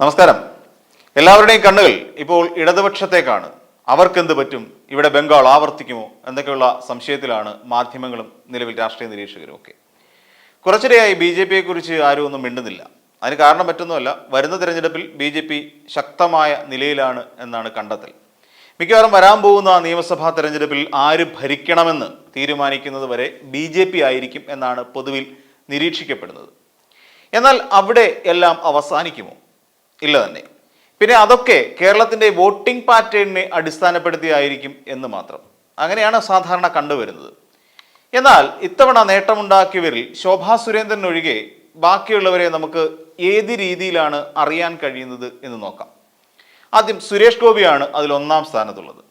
നമസ്കാരം. എല്ലാവരുടെയും കണ്ണുകൾ ഇപ്പോൾ ഇടതുപക്ഷത്തേക്കാണ്. അവർക്കെന്ത് പറ്റും? ഇവിടെ ബംഗാൾ ആവർത്തിക്കുമോ? എന്നൊക്കെയുള്ള സംശയത്തിലാണ് മാധ്യമങ്ങളും നിലവിൽ രാഷ്ട്രീയ നിരീക്ഷകരും ഒക്കെ. കുറച്ചിടെയായി ബി ജെ പിയെ കുറിച്ച് ആരും ഒന്നും മിണ്ടുന്നില്ല. അതിന് കാരണം പറ്റുന്നുമല്ല വരുന്ന തിരഞ്ഞെടുപ്പിൽ ബി ജെ പി ശക്തമായ നിലയിലാണ് എന്നാണ് കണ്ടെത്തൽ. മിക്കവാറും വരാൻ പോകുന്ന നിയമസഭാ തെരഞ്ഞെടുപ്പിൽ ആര് ഭരിക്കണമെന്ന് തീരുമാനിക്കുന്നത് വരെ ബി ജെ പി ആയിരിക്കും എന്നാണ് പൊതുവിൽ നിരീക്ഷിക്കപ്പെടുന്നത്. എന്നാൽ അവിടെ എല്ലാം അവസാനിക്കുമോ? ഇല്ല തന്നെ. പിന്നെ അതൊക്കെ കേരളത്തിന്റെ വോട്ടിംഗ് പാറ്റേണിനെ അടിസ്ഥാനപ്പെടുത്തിയായിരിക്കും എന്ന് മാത്രം. അങ്ങനെയാണ് സാധാരണ കണ്ടുവരുന്നത്. എന്നാൽ ഇത്തവണ നേട്ടമുണ്ടാക്കിയവരിൽ ശോഭാ സുരേന്ദ്രൻ ഒഴികെ ബാക്കിയുള്ളവരെ നമുക്ക് ഏത് രീതിയിലാണ് അറിയാൻ കഴിയുന്നത് എന്ന് നോക്കാം. ആദ്യം സുരേഷ് ഗോപിയാണ് അതിൽ ഒന്നാം സ്ഥാനത്തുള്ളത്.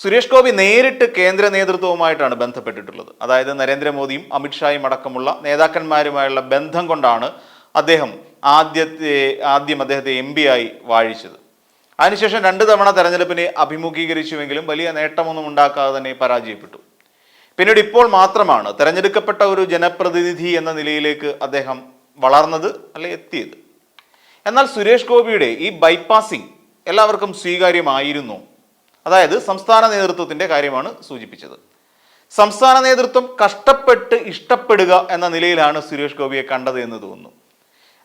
സുരേഷ് ഗോപി നേരിട്ട് കേന്ദ്ര നേതൃത്വവുമായിട്ടാണ് ബന്ധപ്പെട്ടിട്ടുള്ളത്. അതായത് നരേന്ദ്രമോദിയും അമിത്ഷായും അടക്കമുള്ള നേതാക്കന്മാരുമായുള്ള ബന്ധം കൊണ്ടാണ് അദ്ദേഹം ആദ്യത്തെ ആദ്യം അദ്ദേഹത്തെ എം പി ആയി വാഴിച്ചത്. അതിനുശേഷം രണ്ട് തവണ തെരഞ്ഞെടുപ്പിനെ അഭിമുഖീകരിച്ചുവെങ്കിലും വലിയ നേട്ടമൊന്നും ഉണ്ടാക്കാതെ തന്നെ പരാജയപ്പെട്ടു. പിന്നീട് ഇപ്പോൾ മാത്രമാണ് തെരഞ്ഞെടുക്കപ്പെട്ട ഒരു ജനപ്രതിനിധി എന്ന നിലയിലേക്ക് അദ്ദേഹം വളർന്നത് അല്ലെ എത്തിയത്. എന്നാൽ സുരേഷ് ഗോപിയുടെ ഈ ബൈപ്പാസിംഗ് എല്ലാവർക്കും സ്വീകാര്യമായിരുന്നു. അതായത് സംസ്ഥാന നേതൃത്വത്തിന്റെ കാര്യമാണ് സൂചിപ്പിച്ചത്. സംസ്ഥാന നേതൃത്വം കഷ്ടപ്പെട്ട് ഇഷ്ടപ്പെടുക എന്ന നിലയിലാണ് സുരേഷ് ഗോപിയെ കണ്ടത് എന്ന് തോന്നുന്നു.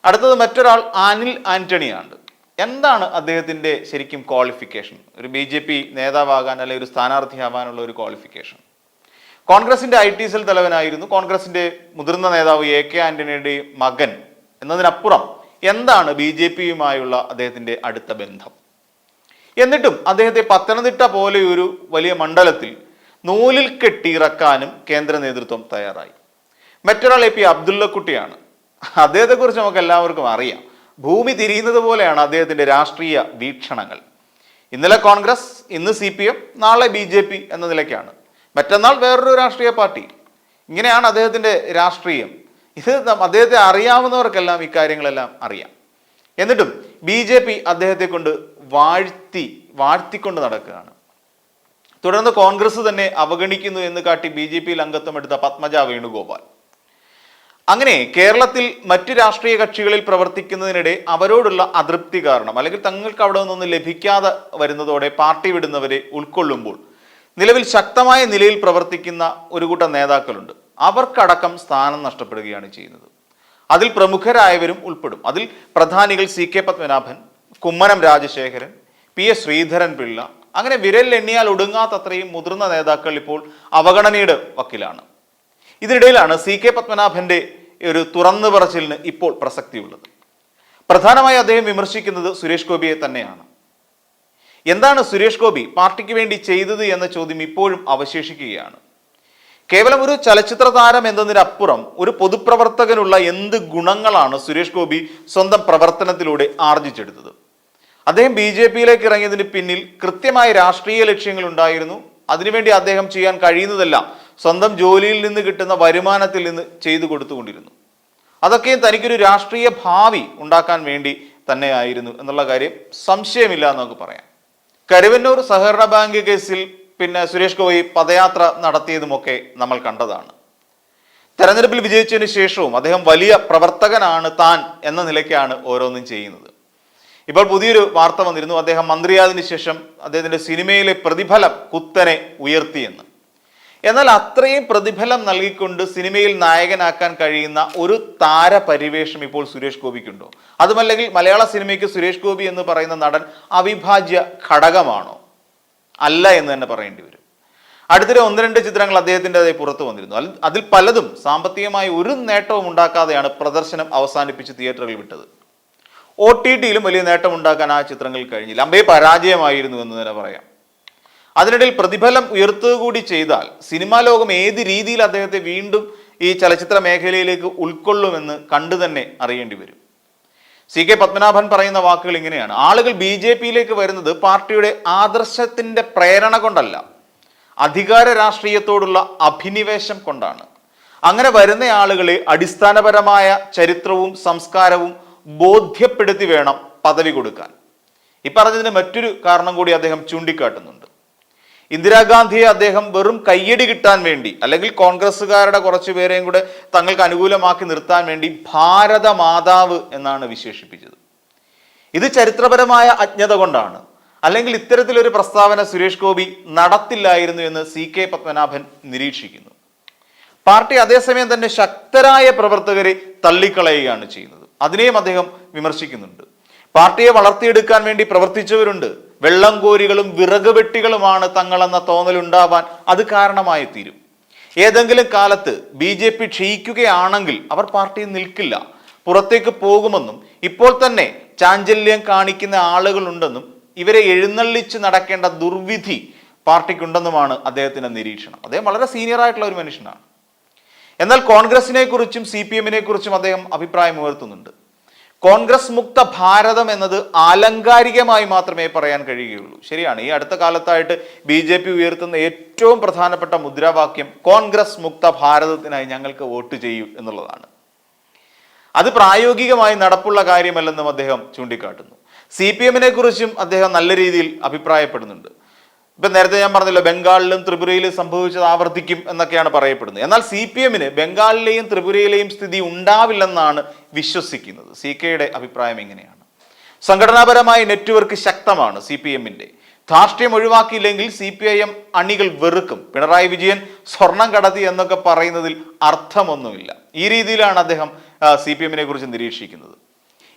അടുത്തത് മറ്റൊരാൾ അനിൽ ആന്റണിയാണ് എന്താണ് അദ്ദേഹത്തിന്റെ ശരിക്കും ക്വാളിഫിക്കേഷൻ ഒരു ബി ജെ പി നേതാവാകാൻ അല്ലെങ്കിൽ ഒരു സ്ഥാനാർത്ഥിയാവാനുള്ള ഒരു ക്വാളിഫിക്കേഷൻ കോൺഗ്രസിന്റെ ഐ ടി സെൽ തലവനായിരുന്നു. കോൺഗ്രസിന്റെ മുതിർന്ന നേതാവ് എ കെ ആന്റണിയുടെ മകൻ എന്നതിനപ്പുറം എന്താണ് ബി ജെ പിയുമായുള്ള അദ്ദേഹത്തിന്റെ അടുത്ത ബന്ധം? എന്നിട്ടും അദ്ദേഹത്തെ പത്തനംതിട്ട പോലെ ഒരു വലിയ മണ്ഡലത്തിൽ നൂലിൽ കെട്ടിയിറക്കാനും കേന്ദ്ര നേതൃത്വം തയ്യാറായി. മറ്റൊരാൾ എ പി അബ്ദുള്ളക്കുട്ടിയാണ്. അദ്ദേഹത്തെക്കുറിച്ച് നമുക്ക് എല്ലാവർക്കും അറിയാം. ഭൂമി തിരിയുന്നത് പോലെയാണ് അദ്ദേഹത്തിന്റെ രാഷ്ട്രീയ വീക്ഷണങ്ങൾ. ഇന്നലെ കോൺഗ്രസ് ഇന്ന് സി പി എം നാളെ ബി ജെ പി എന്ന നിലയ്ക്കാണ്. മറ്റന്നാൾ വേറൊരു രാഷ്ട്രീയ പാർട്ടി. ഇങ്ങനെയാണ് അദ്ദേഹത്തിന്റെ രാഷ്ട്രീയം. ഇത് അദ്ദേഹത്തെ അറിയാവുന്നവർക്കെല്ലാം ഇക്കാര്യങ്ങളെല്ലാം അറിയാം. എന്നിട്ടും ബി ജെ പി അദ്ദേഹത്തെ കൊണ്ട് വാഴ്ത്തി വാഴ്ത്തിക്കൊണ്ട് നടക്കുകയാണ്. തുടർന്ന് കോൺഗ്രസ് തന്നെ അവഗണിക്കുന്നു എന്ന് കാട്ടി ബി ജെ പിയിൽ അംഗത്വം എടുത്ത പത്മജ വേണുഗോപാൽ. അങ്ങനെ കേരളത്തിൽ മറ്റ് രാഷ്ട്രീയ കക്ഷികളിൽ പ്രവർത്തിക്കുന്നതിനിടെ അവരോടുള്ള അതൃപ്തി കാരണം അല്ലെങ്കിൽ തങ്ങൾക്ക് അവിടെ നിന്നൊന്നും ലഭിക്കാതെ വരുന്നതോടെ പാർട്ടി വിടുന്നവരെ ഉൾക്കൊള്ളുമ്പോൾ നിലവിൽ ശക്തമായ നിലയിൽ പ്രവർത്തിക്കുന്ന ഒരു കൂട്ടം നേതാക്കളുണ്ട്. അവർക്കടക്കം സ്ഥാനം നഷ്ടപ്പെടുകയാണ് ചെയ്യുന്നത്. അതിൽ പ്രമുഖരായവരും ഉൾപ്പെടും. അതിൽ പ്രധാനികൾ C K Padmanabhan Kummanam Rajasekharan P S Sreedharan Pillai അങ്ങനെ വിരൽ എണ്ണിയാൽ ഒടുങ്ങാത്തത്രയും മുതിർന്ന നേതാക്കൾ ഇപ്പോൾ അവഗണനയുടെ വക്കിലാണ്. ഇതിനിടയിലാണ് സി കെ പത്മനാഭന്റെ ഒരു തുറന്നു പറച്ചിലിന് ഇപ്പോൾ പ്രസക്തിയുള്ളത്. പ്രധാനമായി അദ്ദേഹം വിമർശിക്കുന്നത് സുരേഷ് ഗോപിയെ തന്നെയാണ്. എന്താണ് സുരേഷ് ഗോപി പാർട്ടിക്ക് വേണ്ടി ചെയ്തത് എന്ന ചോദ്യം ഇപ്പോഴും അവശേഷിക്കുകയാണ്. കേവലം ഒരു ചലച്ചിത്ര താരം എന്നതിനപ്പുറം ഒരു പൊതുപ്രവർത്തകനുള്ള എന്ത് ഗുണങ്ങളാണ് സുരേഷ് ഗോപി സ്വന്തം പ്രവർത്തനത്തിലൂടെ ആർജിച്ചെടുത്തത്? അദ്ദേഹം ബി ജെ പിയിലേക്ക് ഇറങ്ങിയതിന് പിന്നിൽ കൃത്യമായ രാഷ്ട്രീയ ലക്ഷ്യങ്ങൾ ഉണ്ടായിരുന്നു. അതിനുവേണ്ടി അദ്ദേഹം ചെയ്യാൻ കഴിയുന്നതെല്ലാം സ്വന്തം ജോലിയിൽ നിന്ന് കിട്ടുന്ന വരുമാനത്തിൽ നിന്ന് ചെയ്തു കൊടുത്തുകൊണ്ടിരുന്നു. അതൊക്കെയും തനിക്കൊരു രാഷ്ട്രീയ ഭാവി ഉണ്ടാക്കാൻ വേണ്ടി തന്നെയായിരുന്നു എന്നുള്ള കാര്യം സംശയമില്ല എന്ന് നമുക്ക് പറയാം. കരുവന്നൂർ സഹകരണ ബാങ്ക് കേസിൽ പിന്നെ സുരേഷ് ഗോപി പദയാത്ര നടത്തിയതുമൊക്കെ നമ്മൾ കണ്ടതാണ്. തെരഞ്ഞെടുപ്പിൽ വിജയിച്ചതിന് ശേഷവും അദ്ദേഹം വലിയ പ്രവർത്തകനാണ് താൻ എന്ന നിലയ്ക്കാണ് ഓരോന്നും ചെയ്യുന്നത്. ഇപ്പോൾ പുതിയൊരു വാർത്ത വന്നിരുന്നു. അദ്ദേഹം മന്ത്രിയായതിനു ശേഷം അദ്ദേഹത്തിന്റെ സിനിമയിലെ പ്രതിഫലം കുത്തനെ ഉയർത്തിയെന്ന്. എന്നാൽ അത്രയും പ്രതിഫലം നൽകിക്കൊണ്ട് സിനിമയിൽ നായകനാക്കാൻ കഴിയുന്ന ഒരു താരപരിവേഷം ഇപ്പോൾ സുരേഷ് ഗോപിക്കുണ്ടോ? അതുമല്ലെങ്കിൽ മലയാള സിനിമയ്ക്ക് സുരേഷ് ഗോപി എന്ന് പറയുന്ന നടൻ അവിഭാജ്യ ഘടകമാണോ? അല്ല എന്ന് തന്നെ പറയേണ്ടി വരും. അടുത്തിടെ ഒന്ന് രണ്ട് ചിത്രങ്ങൾ അദ്ദേഹത്തിന്റെതായി പുറത്തു വന്നിരുന്നു. അതിൽ- പലതും സാമ്പത്തികമായി ഒരു നേട്ടവും ഉണ്ടാക്കാതെയാണ് പ്രദർശനം അവസാനിപ്പിച്ച് തിയേറ്ററുകൾ വിട്ടത്. ഒ ടി ടിയിലും വലിയ നേട്ടമുണ്ടാക്കാൻ ആ ചിത്രങ്ങൾ കഴിഞ്ഞില്ല. അമ്പേ പരാജയമായിരുന്നു എന്ന് തന്നെ പറയാം. അതിനിടയിൽ പ്രതിഫലം ഉയർത്തുക കൂടി ചെയ്താൽ സിനിമാ ലോകം ഏത് രീതിയിൽ അദ്ദേഹത്തെ വീണ്ടും ഈ ചലച്ചിത്ര മേഖലയിലേക്ക് ഉൾക്കൊള്ളുമെന്ന് കണ്ടു തന്നെ അറിയേണ്ടി വരും. സി കെ പത്മനാഭൻ പറയുന്ന വാക്കുകൾ ഇങ്ങനെയാണ്. ആളുകൾ ബി ജെ പിയിലേക്ക് വരുന്നത് പാർട്ടിയുടെ ആദർശത്തിന്റെ പ്രേരണ കൊണ്ടല്ല അധികാര രാഷ്ട്രീയത്തോടുള്ള അഭിനിവേശം കൊണ്ടാണ്. അങ്ങനെ വരുന്ന ആളുകളെ അടിസ്ഥാനപരമായ ചരിത്രവും സംസ്കാരവും ബോധ്യപ്പെടുത്തി വേണം പദവി കൊടുക്കാൻ. ഈ പറഞ്ഞതിന് മറ്റൊരു കാരണം കൂടി അദ്ദേഹം ചൂണ്ടിക്കാട്ടുന്നുണ്ട്. ഇന്ദിരാഗാന്ധിയെ അദ്ദേഹം വെറും കയ്യടി കിട്ടാൻ വേണ്ടി അല്ലെങ്കിൽ കോൺഗ്രസ്സുകാരുടെ കുറച്ച് പേരെയും കൂടെ തങ്ങൾക്ക് അനുകൂലമാക്കി നിർത്താൻ വേണ്ടി ഭാരത മാതാവ് എന്നാണ് വിശേഷിപ്പിച്ചത്. ഇത് ചരിത്രപരമായ അജ്ഞത കൊണ്ടാണ്. അല്ലെങ്കിൽ ഇത്തരത്തിലൊരു പ്രസ്താവന സുരേഷ് ഗോപി നടത്തില്ലായിരുന്നു എന്ന് സി കെ പത്മനാഭൻ നിരീക്ഷിക്കുന്നു. പാർട്ടി അതേസമയം തന്നെ ശക്തരായ പ്രവർത്തകരെ തള്ളിക്കളയുകയാണ് ചെയ്യുന്നത്. അതിനെയും അദ്ദേഹം വിമർശിക്കുന്നുണ്ട്. പാർട്ടിയെ വളർത്തിയെടുക്കാൻ വേണ്ടി പ്രവർത്തിച്ചവരുണ്ട്. വെള്ളം കോരികളും വിറക് വെട്ടികളുമാണ് തങ്ങളെന്ന തോന്നലുണ്ടാവാൻ അത് കാരണമായി തീരും. ഏതെങ്കിലും കാലത്ത് ബി ജെ പി ക്ഷയിക്കുകയാണെങ്കിൽ അവർ പാർട്ടിയിൽ നിൽക്കില്ല. പുറത്തേക്ക് പോകുമെന്നും ഇപ്പോൾ തന്നെ ചാഞ്ചല്യം കാണിക്കുന്ന ആളുകളുണ്ടെന്നും ഇവരെ എഴുന്നള്ളിച്ച് നടക്കേണ്ട ദുർവിധി പാർട്ടിക്കുണ്ടെന്നുമാണ് അദ്ദേഹത്തിന്റെ നിരീക്ഷണം. അദ്ദേഹം വളരെ സീനിയർ ആയിട്ടുള്ള ഒരു മനുഷ്യനാണ്. എന്നാൽ കോൺഗ്രസിനെ കുറിച്ചും സി പി എമ്മിനെ കുറിച്ചും അദ്ദേഹം അഭിപ്രായം ഉയർത്തുന്നുണ്ട്. കോൺഗ്രസ് മുക്ത ഭാരതം എന്നത് ആലങ്കാരികമായി മാത്രമേ പറയാൻ കഴിയുകയുള്ളൂ. ശരിയാണ്. ഈ അടുത്ത കാലത്തായിട്ട് ബി ജെ പി ഉയർത്തുന്ന ഏറ്റവും പ്രധാനപ്പെട്ട മുദ്രാവാക്യം കോൺഗ്രസ് മുക്ത ഭാരതത്തിനായി ഞങ്ങൾക്ക് വോട്ട് ചെയ്യൂ എന്നുള്ളതാണ്. അത് പ്രായോഗികമായി നടപ്പുള്ള കാര്യമല്ലെന്നും അദ്ദേഹം ചൂണ്ടിക്കാട്ടുന്നു. സി പി എമ്മിനെ കുറിച്ചും അദ്ദേഹം നല്ല രീതിയിൽ അഭിപ്രായപ്പെടുന്നുണ്ട്. ഇപ്പൊ നേരത്തെ ഞാൻ പറഞ്ഞല്ലോ ബംഗാളിലും ത്രിപുരയിലും സംഭവിച്ചത് ആവർത്തിക്കും എന്നൊക്കെയാണ് പറയപ്പെടുന്നത്. എന്നാൽ സി പി എമ്മിന് ബംഗാളിലെയും ത്രിപുരയിലെയും സ്ഥിതി ഉണ്ടാവില്ലെന്നാണ് വിശ്വസിക്കുന്നത്. സി കെയുടെ അഭിപ്രായം എങ്ങനെയാണ്? സംഘടനാപരമായ നെറ്റ്വർക്ക് ശക്തമാണ് സി പി എമ്മിന്റെ ധാർഷ്ട്യം ഒഴിവാക്കിയില്ലെങ്കിൽ സി പി ഐ എം അണികൾ വെറുക്കും. പിണറായി വിജയൻ സ്വർണം കടത്തി എന്നൊക്കെ പറയുന്നതിൽ അർത്ഥമൊന്നുമില്ല. ഈ രീതിയിലാണ് അദ്ദേഹം സി പി എമ്മിനെ കുറിച്ച് നിരീക്ഷിക്കുന്നത്.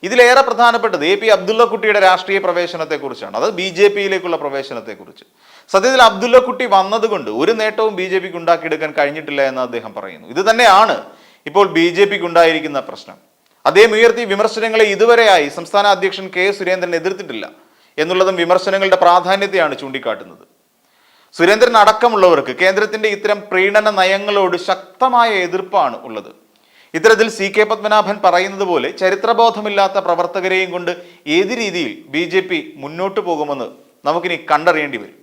ഇതിലേറെ പ്രധാനപ്പെട്ടത് എ പി അബ്ദുള്ളക്കുട്ടിയുടെ രാഷ്ട്രീയ പ്രവേശനത്തെക്കുറിച്ചാണ്. അത് ബി ജെ പിയിലേക്കുള്ള പ്രവേശനത്തെക്കുറിച്ച്. സത്യത്തിൽ അബ്ദുള്ളക്കുട്ടി വന്നതുകൊണ്ട് ഒരു നേട്ടവും ബി ജെ പിക്ക് ഉണ്ടാക്കിയെടുക്കാൻ കഴിഞ്ഞിട്ടില്ല എന്ന് അദ്ദേഹം പറയുന്നു. ഇത് തന്നെയാണ് ഇപ്പോൾ ബി ജെ പിക്ക് ഉണ്ടായിരിക്കുന്ന പ്രശ്നം. അദ്ദേഹം ഉയർത്തിയ വിമർശനങ്ങളെ ഇതുവരെയായി സംസ്ഥാന അധ്യക്ഷൻ കെ സുരേന്ദ്രൻ എതിർത്തിട്ടില്ല എന്നുള്ളതും വിമർശനങ്ങളുടെ പ്രാധാന്യത്തെയാണ് ചൂണ്ടിക്കാട്ടുന്നത്. സുരേന്ദ്രൻ അടക്കമുള്ളവർക്ക് കേന്ദ്രത്തിന്റെ ഇത്തരം പ്രീണന നയങ്ങളോട് ശക്തമായ എതിർപ്പാണ് ഉള്ളത്. ഇത്തരത്തിൽ സി കെ പത്മനാഭൻ പറയുന്നത് പോലെ ചരിത്രബോധമില്ലാത്ത പ്രവർത്തകരെയും കൊണ്ട് ഏത് രീതിയിൽ ബി മുന്നോട്ട് പോകുമെന്ന് നമുക്കിനി കണ്ടറിയേണ്ടി വരും.